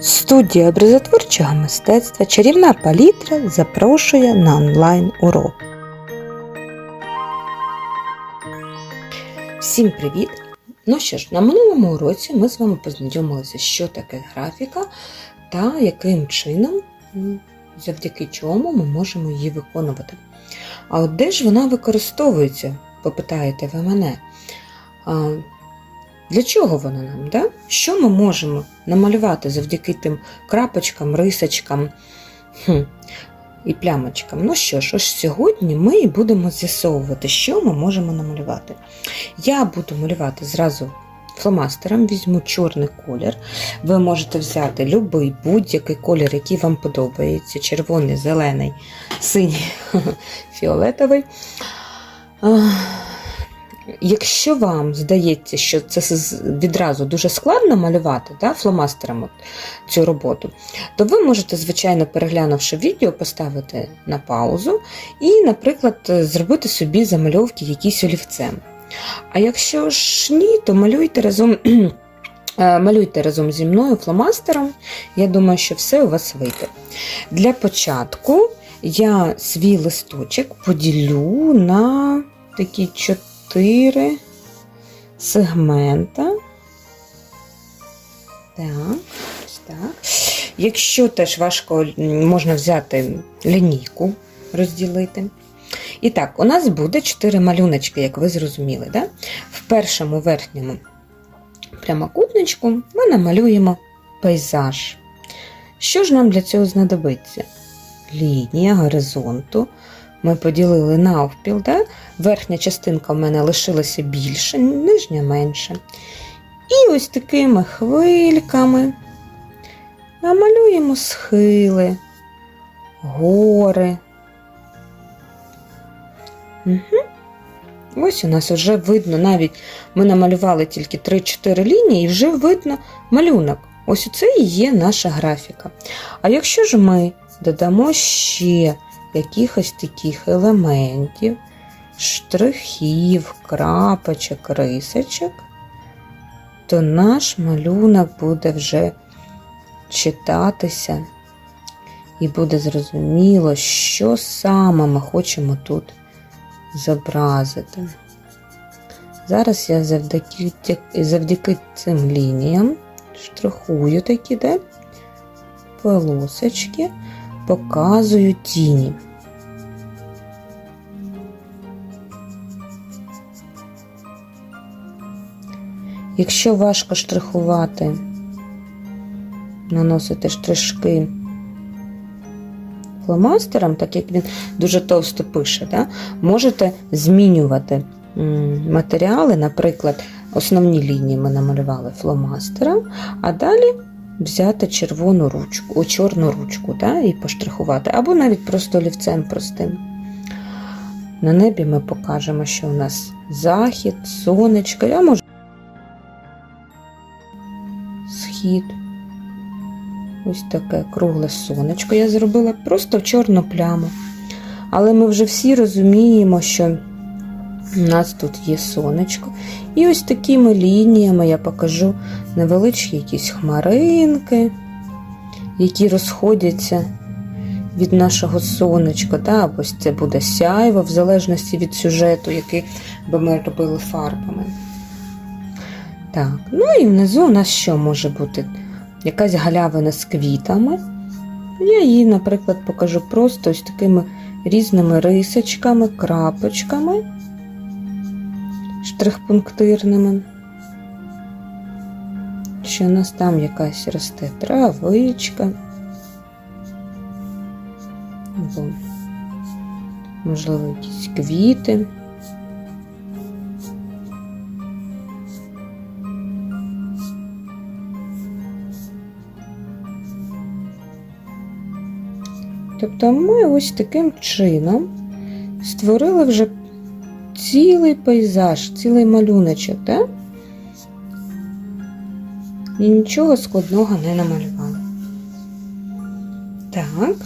Студія образотворчого мистецтва Чарівна палітра запрошує на онлайн урок. Всім привіт! Ну що ж, на минулому уроці ми з вами познайомилися, що таке графіка та яким чином, завдяки чому ми можемо її виконувати. А от де ж вона використовується, попитаєте ви мене? Для чого вона нам? Да? Що ми можемо намалювати завдяки тим крапочкам, рисочкам хм, і плямочкам? Ну що ж, ось сьогодні ми і будемо з'ясовувати, що ми можемо намалювати. Я буду малювати зразу фломастером, візьму чорний колір. Ви можете взяти будь-який будь-який колір, який вам подобається: червоний, зелений, синій, фіолетовий. Якщо вам здається, що це відразу дуже складно малювати да, фломастером от цю роботу, то ви можете, звичайно, переглянувши відео, поставити на паузу і, наприклад, зробити собі замальовки якісь олівцем. А якщо ж ні, то малюйте разом. е, Малюйте разом зі мною фломастером, я думаю, що все у вас вийде. Для початку я свій листочок поділю на такі чотири сегмента. Так, ось так. Якщо теж важко, можна взяти лінійку, розділити. І так, у нас буде чотири малюночки, як ви зрозуміли. Да? В першому верхньому прямокутничку ми намалюємо пейзаж. Що ж нам для цього знадобиться? Лінія горизонту. Ми поділили навпіл, да? верхня частинка в мене лишилася більше, нижня менше. І ось такими хвильками намалюємо схили, гори. Угу. Ось у нас вже видно, навіть ми намалювали тільки 3-4 лінії, і вже видно малюнок. Ось це і є наша графіка. А якщо ж ми додамо ще якихось таких елементів, штрихів, крапочок, рисочок, то наш малюнок буде вже читатися і буде зрозуміло, що саме ми хочемо тут зобразити. Зараз я завдяки, завдяки цим лініям штрихую такі де полосочки, показую тіні. Якщо важко штрихувати, наносити штришки фломастером, так як він дуже товсто пише, да, можете змінювати матеріали, наприклад, основні лінії ми намалювали фломастером, а далі взяти червону ручку, о, чорну ручку да, і поштрихувати, або навіть просто олівцем простим. На небі ми покажемо, що у нас захід, сонечко, а може схід. Ось таке кругле сонечко я зробила просто в чорну пляму. Але ми вже всі розуміємо, що у нас тут є сонечко. І ось такими лініями я покажу невеличкі якісь хмаринки, які розходяться від нашого сонечка. Да? Ось це буде сяйво, в залежності від сюжету, який би ми робили фарбами. Так, ну і внизу у нас що може бути? Якась галявина з квітами. Я її, наприклад, покажу просто ось такими різними рисочками, крапочками, штрихпунктирними. Що у нас там якась росте травичка. Або, можливо, якісь квіти. Тобто ми ось таким чином створили вже цілий пейзаж, цілий малюночок, так? І нічого складного не намалювали. Так.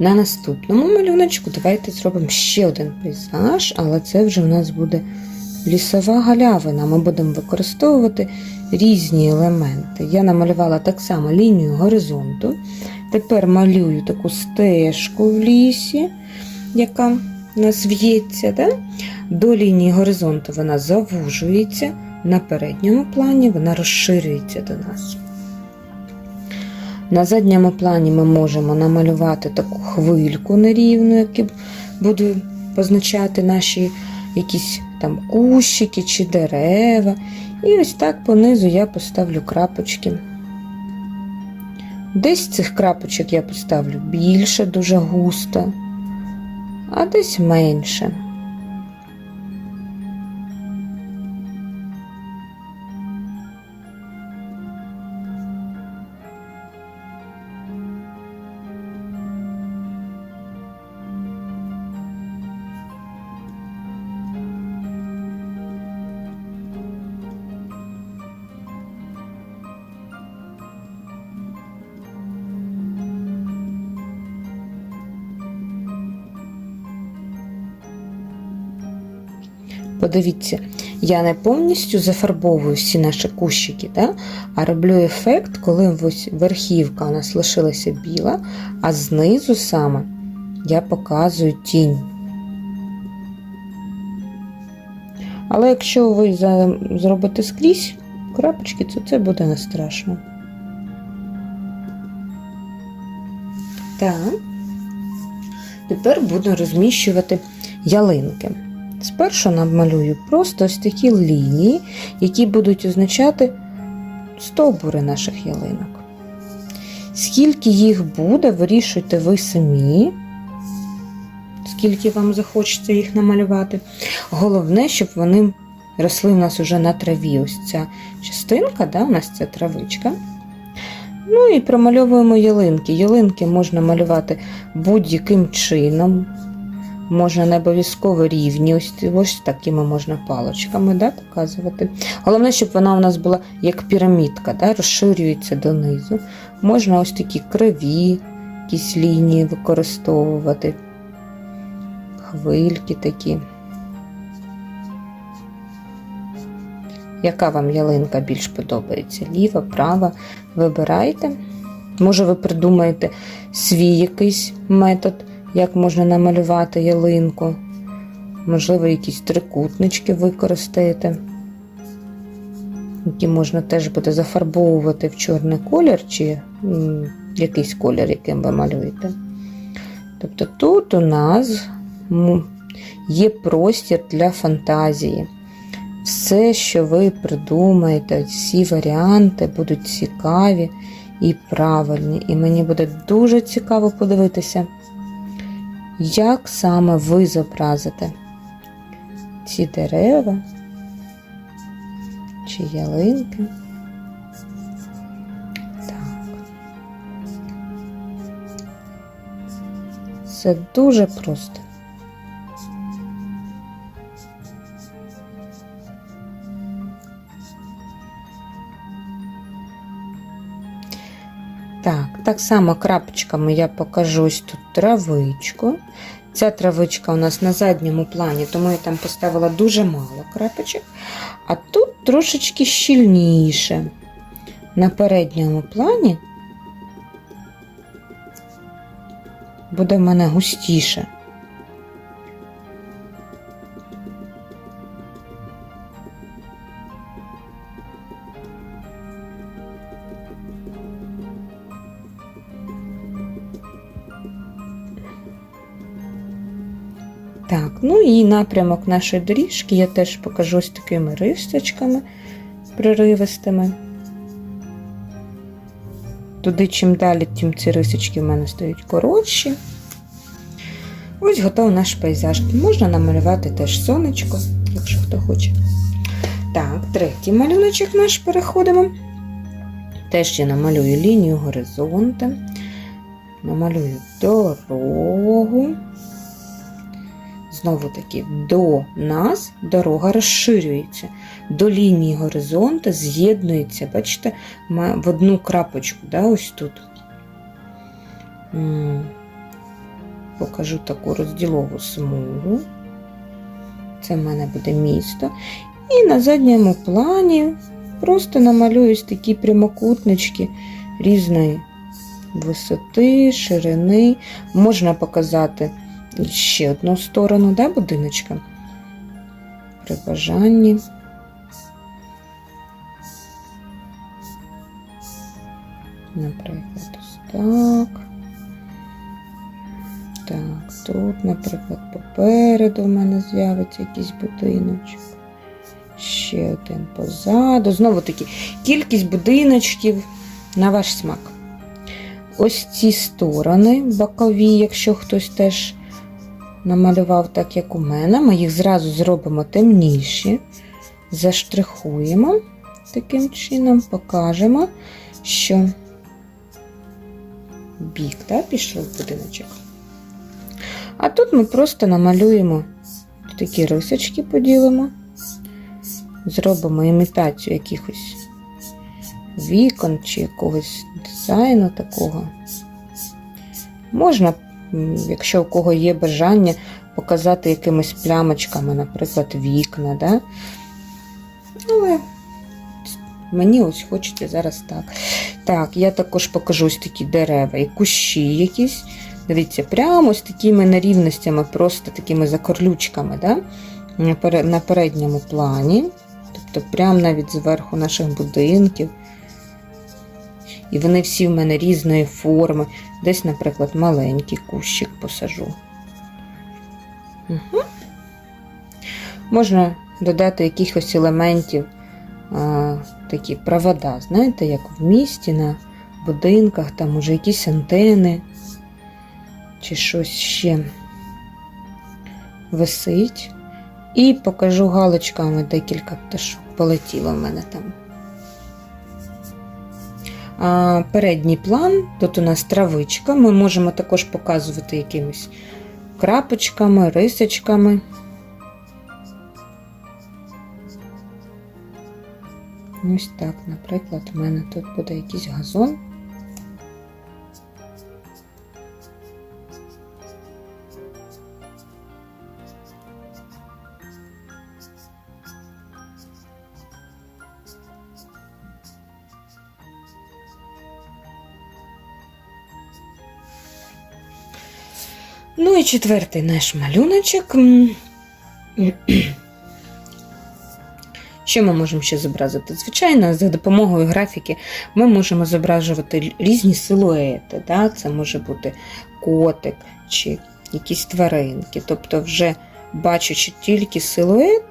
На наступному малюночку давайте зробимо ще один пейзаж, але це вже у нас буде лісова галявина. Ми будемо використовувати різні елементи. Я намалювала так само лінію горизонту. Тепер малюю таку стежку в лісі, яка у нас в'ється. Да? До лінії горизонту вона завужується, на передньому плані вона розширюється до нас. На задньому плані ми можемо намалювати таку хвильку нерівну, яку буду позначати наші якісь там кущики чи дерева. І ось так понизу я поставлю крапочки. Десь цих крапочок я поставлю більше, дуже густо, а десь менше. Подивіться, я не повністю зафарбовую всі наші кущики, да? а роблю ефект, коли ось верхівка у нас лишилася біла, а знизу саме я показую тінь. Але якщо ви зробите скрізь крапочки, то це буде не страшно. Так. Тепер буду розміщувати ялинки. Спершу намалюю просто ось такі лінії, які будуть означати стовбури наших ялинок. Скільки їх буде, вирішуйте ви самі, скільки вам захочеться їх намалювати. Головне, щоб вони росли у нас уже на траві. Ось ця частинка, да, у нас ця травичка. Ну і промальовуємо ялинки. Ялинки можна малювати будь-яким чином. Можна не обов'язково рівні, ось, ось такими можна паличками да, показувати. Головне, щоб вона у нас була як пірамідка, да, розширюється донизу. Можна ось такі криві, якісь лінії використовувати, хвильки такі. Яка вам ялинка більш подобається? Ліва, права? Вибирайте. Може, ви придумаєте свій якийсь метод як можна намалювати ялинку. Можливо, якісь трикутнички використаєте, які можна теж буде зафарбовувати в чорний колір чи якийсь колір, яким ви малюєте. Тобто тут у нас є простір для фантазії. Все, що ви придумаєте, всі варіанти будуть цікаві і правильні. І мені буде дуже цікаво подивитися як саме ви зобразите ці дерева чи ялинки. Так. Це дуже просто. Так, так само крапочками я покажу ось тут травичку. Ця травичка у нас на задньому плані, тому я там поставила дуже мало крапочок. А тут трошечки щільніше. На передньому плані буде в мене густіше. Так, ну і напрямок нашої доріжки я теж покажу з такими ристочками приривистими. Туди, чим далі, тим ці рисочки в мене стають коротші. Ось готовий наш пейзаж. Можна намалювати теж сонечко, якщо хто хоче. Так, третій малюночок наш переходимо. Теж я намалюю лінію горизонту, намалюю дорогу. Знову таки, до нас дорога розширюється, до лінії горизонту з'єднується, бачите, в одну крапочку, да, ось тут. Покажу таку розділову смугу. Це в мене буде місто. І на задньому плані просто намалюю ось такі прямокутнички різної висоти, ширини. Можна показати ще одну сторону да, будиночка. При бажанні. Наприклад, ось так. Так, тут, наприклад, попереду в мене з'явиться якийсь будиночок. Ще один позаду. Знову таки, кількість будиночків на ваш смак. Ось ці сторони бокові, якщо хтось теж намалював так, як у мене, ми їх зразу зробимо темніші, заштрихуємо таким чином, покажемо, що бік да, пішов будиночок. А тут ми просто намалюємо такі рисочки, поділимо, зробимо імітацію якихось вікон чи якогось дизайну такого. Можна, якщо у кого є бажання, показати якимись плямочками, наприклад, вікна. Да? Але мені ось хочеться зараз так. Так, я також покажу ось такі дерева і кущі якісь. Дивіться, прямо з такими нерівностями, просто такими закорлючками, да? на передньому плані. Тобто, прямо навіть зверху наших будинків. І вони всі в мене різної форми. Десь, наприклад, маленький кущик посажу. Угу. Можна додати якихось елементів, а, такі провода, знаєте, як в місті на будинках, там уже якісь антени чи щось ще висить. І покажу галочками декілька пташок. Полетіло в мене там. Передній план, тут у нас травичка. Ми можемо також показувати якимись крапочками, рисочками. Ось так, наприклад, у мене тут буде якийсь газон. І четвертий наш малюночок. Що ми можемо ще зобразити? Звичайно, за допомогою графіки ми можемо зображувати різні силуети. Да? Це може бути котик чи якісь тваринки. Тобто, вже бачачи тільки силует,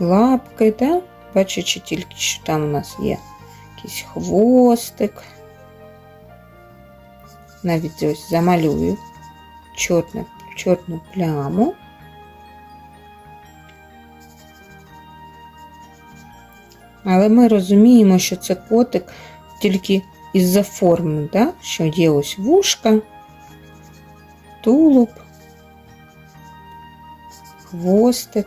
лапки, да? бачачи тільки, що там у нас є якийсь хвостик. Навіть ось замалюю чорну, чорну пляму. Але ми розуміємо, що це котик тільки із-за форми, да? що є ось вушка, тулуб, хвостик.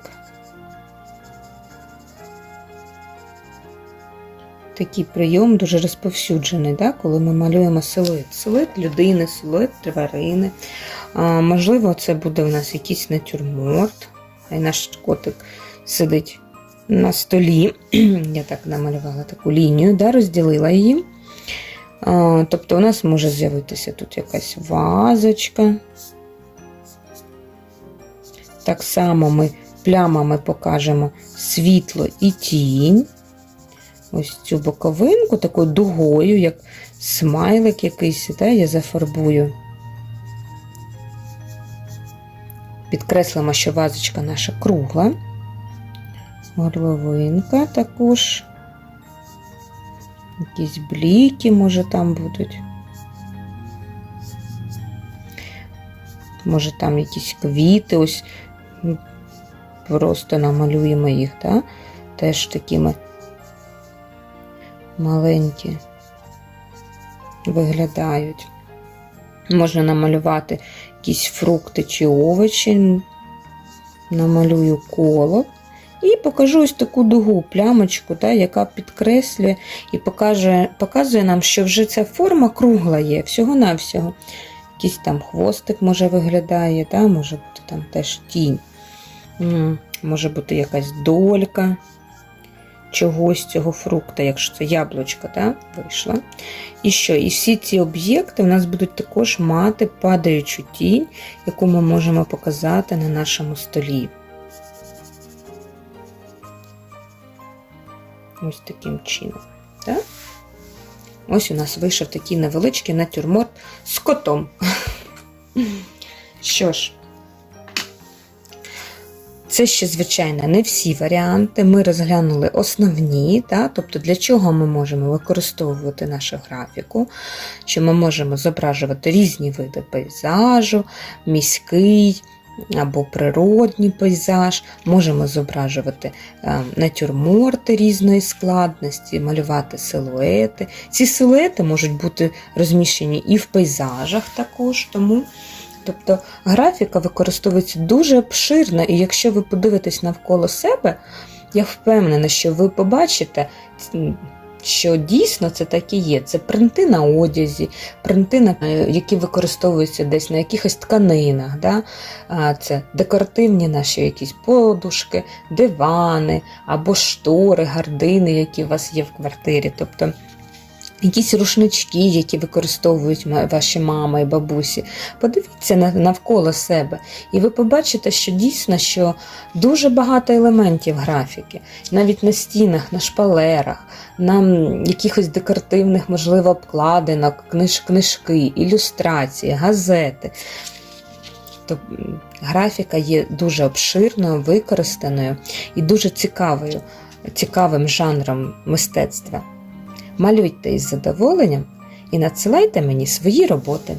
Такий прийом дуже розповсюджений, да? коли ми малюємо силует. Силует людини, силует тварини. Можливо, це буде у нас якийсь натюрморт. Хай наш котик сидить на столі. Я так намалювала таку лінію, да, розділила її. Тобто у нас може з'явитися тут якась вазочка. Так само ми плямами покажемо світло і тінь. Ось цю боковинку такою дугою, як смайлик якийсь, да, я зафарбую. Підкреслимо, що вазочка наша кругла. Горловинка також. Якісь бліки, може, там будуть. Може, там якісь квіти, ось просто намалюємо їх, да? теж такими маленькі виглядають. Можна намалювати якісь фрукти чи овочі. Намалюю коло. І покажу ось таку дугу, плямочку, да, яка підкреслює і покаже, показує нам, що вже ця форма кругла є, всього-навсього. Якийсь там хвостик може виглядає, да, може бути там теж тінь. Може бути якась долька чогось цього фрукта, якщо це яблучко, так, вийшло. І що? І всі ці об'єкти у нас будуть також мати падаючу тінь, яку ми можемо показати на нашому столі. Ось таким чином. Так? Ось у нас вийшов такий невеличкий натюрморт з котом. Що ж, це ще, звичайно, не всі варіанти. Ми розглянули основні, та, тобто для чого ми можемо використовувати нашу графіку, що ми можемо зображувати різні види пейзажу, міський або природній пейзаж, можемо зображувати е, натюрморти різної складності, малювати силуети. Ці силуети можуть бути розміщені і в пейзажах також, тому. Тобто графіка використовується дуже обширно, і якщо ви подивитесь навколо себе, я впевнена, що ви побачите, що дійсно це так і є. Це принти на одязі, принти, е, які використовуються десь на якихось тканинах. Да? Це декоративні наші якісь подушки, дивани або штори, гардини, які у вас є в квартирі. Тобто Якісь рушнички, які використовують ваші мама і бабусі. Подивіться навколо себе, і ви побачите, що дійсно що дуже багато елементів графіки, навіть на стінах, на шпалерах, на якихось декоративних, можливо, обкладинок, книж, книжки, ілюстрації, газети. То м, графіка є дуже обширною, використаною і дуже цікавою, цікавим жанром мистецтва. Малюйте із задоволенням і надсилайте мені свої роботи.